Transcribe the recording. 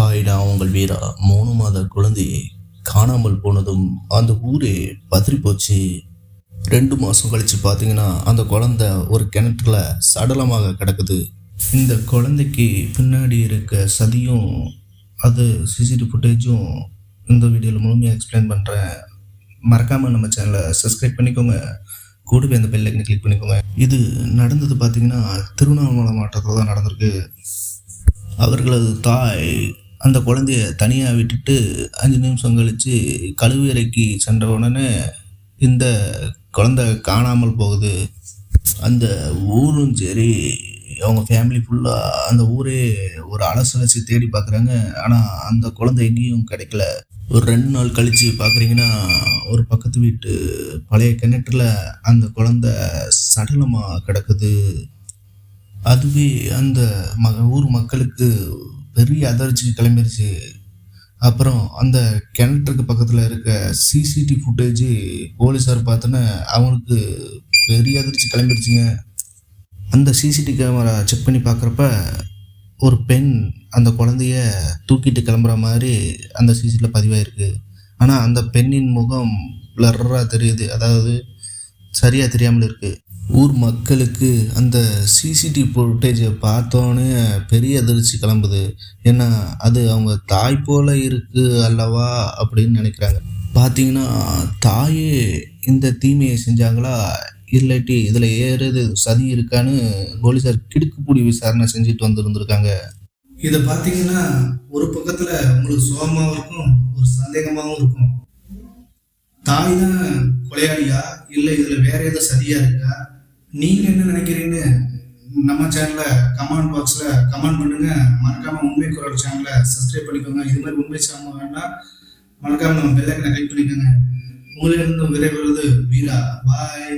Hi நான் உங்கள் வீரா. மூணு மாத குழந்தை காணாமல் போனதும் அந்த ஊரே பதறி போச்சு. ரெண்டு மாதம் கழித்து பார்த்தீங்கன்னா அந்த குழந்தை ஒரு கிணற்றுல சடலமாக கிடக்குது. இந்த குழந்தைக்கு பின்னாடி இருக்க சதியும் அது சிசிடி ஃபுட்டேஜும் இந்த வீடியோவில் முழுமையாக எக்ஸ்பிளைன் பண்ணுறேன் மறக்காமல் நம்ம சேனலை சப்ஸ்கிரைப் பண்ணிக்கோங்க. கூடவே அந்த பெல் ஐக்கனை கிளிக் பண்ணிக்கோங்க. இது நடந்தது பார்த்தீங்கன்னா திருவண்ணாமலை மாவட்டத்தில் தான் நடந்திருக்கு. அவர்களது தாய் அந்த குழந்தைய தனியாக விட்டுட்டு அஞ்சு நிமிஷம் கழித்து கழுவியறைக்கு சென்ற உடனே இந்த குழந்தை காணாமல் போகுது. அந்த ஊரும் சரி அவங்க ஃபேமிலி ஃபுல்லாக அந்த ஊரே ஒரு அலசலசி தேடி பார்க்குறாங்க. ஆனால் அந்த குழந்தை எங்கேயும் கிடைக்கல. ஒரு ரெண்டு நாள் கழித்து பார்க்குறீங்கன்னா ஒரு பக்கத்து வீட்டு பழைய கிணற்றில் அந்த குழந்தை சடலமாக கிடக்குது. அதுவே அந்த மக ஊர் மக்களுக்கு பெரிய அதிர்ச்சி கிளம்பிருச்சு. அப்புறம் அந்த கிணற்றுக்கு பக்கத்தில் இருக்க சிசிடி ஃபுட்டேஜ் போலீஸார் பார்த்தோன்னே அவங்களுக்கு பெரிய அதிர்ச்சி கிளம்பிருச்சுங்க. அந்த சிசிடிவி கேமரா செக் பண்ணி பார்க்குறப்ப ஒரு பெண் அந்த குழந்தைய தூக்கிட்டு கிளம்புற மாதிரி அந்த சிசிடியில் பதிவாயிருக்கு. ஆனால் அந்த பெண்ணின் முகம் பிளர்ராக தெரியுது. அதாவது சரியாக தெரியாமல் இருக்குது ஊர் மக்களுக்கு அந்த சிசிடிவி ஃபுட்டேஜை பார்த்தோன்னே பெரிய அதிர்ச்சி கிளம்புது. ஏன்னா அது அவங்க தாய் போல் இருக்கு அல்லவா அப்படின்னு நினைக்கிறாங்க. பார்த்தீங்கன்னா தாயே இந்த தீமையை செஞ்சாங்களா? இல்லாட்டி இதில் ஏறது சதி இருக்கான்னு போலீஸார் கிடுக்குப்பூடி விசாரணை செஞ்சுட்டு வந்திருந்திருக்காங்க. இதை பார்த்தீங்கன்னா ஒரு பக்கத்தில் உங்களுக்கு சோகமாகவும் இருக்கும் ஒரு சந்தேகமாகவும் இருக்கும். தாய் தான் கொலையாளியா? இல்லை இதில் வேற எதுவும் சதியாக இருக்கா? நீங்கள் என்ன நினைக்கிறீங்க? நம்ம சேனலில் கமெண்ட் பாக்ஸில் கமெண்ட் பண்ணுங்க. மறக்காம உண்மை குரல் சேனலை சப்ஸ்கிரைப் பண்ணிக்கோங்க. இது மாதிரி உண்மை சேனல் வேண்டாம் மறக்காம நம்ம பெல்லைக்கனை கிளிக் பண்ணிக்கோங்க. உங்களிடம் விரைவுறது வீரா. பாய்